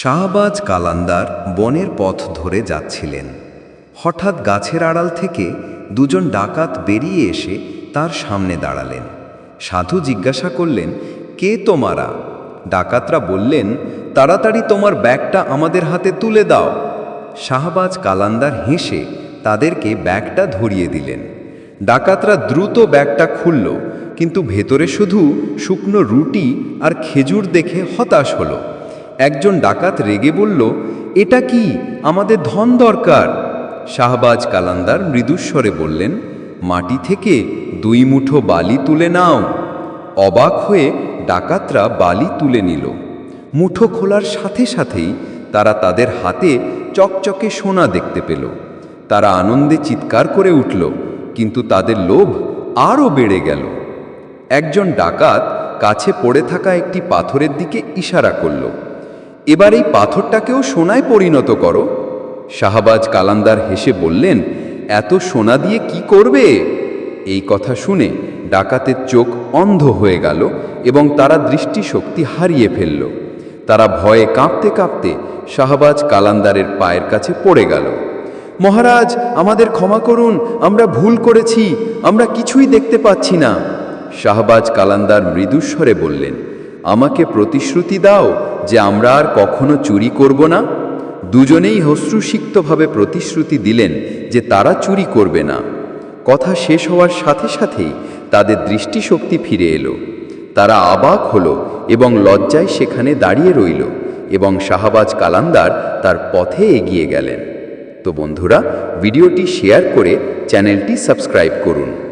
শাহবাজ কালান্দার বনের পথ ধরে যাচ্ছিলেন। হঠাৎ গাছের আড়াল থেকে দুজন ডাকাত বেরিয়ে এসে তার সামনে দাঁড়ালেন। সাধু জিজ্ঞাসা করলেন, কে তোমারা? ডাকাতরা বললেন, তাড়াতাড়ি তোমার ব্যাগটা আমাদের হাতে তুলে দাও। শাহবাজ কালান্দার হেসে তাদেরকে ব্যাগটা ধরিয়ে দিলেন। ডাকাতরা দ্রুত ব্যাগটা খুলল, কিন্তু ভেতরে শুধু শুকনো রুটি আর খেজুর দেখে হতাশ হলো। একজন ডাকাত রেগে বলল, এটা কি? আমাদের ধন দরকার। শাহবাজ কালান্দার মৃদুস্বরে বললেন, মাটি থেকে দুই মুঠো বালি তুলে নাও। অবাক হয়ে ডাকাতরা বালি তুলে নিল। মুঠো খোলার সাথে সাথেই তারা তাদের হাতে চকচকে সোনা দেখতে পেল। তারা আনন্দে চিৎকার করে উঠল, কিন্তু তাদের লোভ আরও বেড়ে গেল। একজন ডাকাত কাছে পড়ে থাকা একটি পাথরের দিকে ইশারা করল। এবার এই পাথরটাকেও সোনায় পরিণত করো। শাহবাজ কালান্দার হেসে বললেন, এত সোনা দিয়ে কি করবে? এই কথা শুনে ডাকাতের চোখ অন্ধ হয়ে গেল এবং তারা দৃষ্টিশক্তি হারিয়ে ফেলল। তারা ভয়ে কাঁপতে কাঁপতে শাহবাজ কালান্দারের পায়ের কাছে পড়ে গেল। মহারাজ, আমাদের ক্ষমা করুন, আমরা ভুল করেছি, আমরা কিছুই দেখতে পাচ্ছি না। শাহবাজ কালান্দার মৃদুস্বরে বললেন আমাকে প্রতিশ্রুতি দাও যে আমরা আর কখনো চুরি করব না। দুজনেই হশ্রুসিক্তভাবে প্রতিশ্রুতি দিলেন যে তারা চুরি করবে না। কথা শেষ হওয়ার সাথে সাথেই তাদের দৃষ্টিশক্তি ফিরে এলো। তারা অবাক হলো এবং লজ্জায় সেখানে দাঁড়িয়ে রইল এবং শাহবাজ কালান্দার তার পথে এগিয়ে গেলেন। তো বন্ধুরা, ভিডিওটি শেয়ার করে চ্যানেলটি সাবস্ক্রাইব করুন।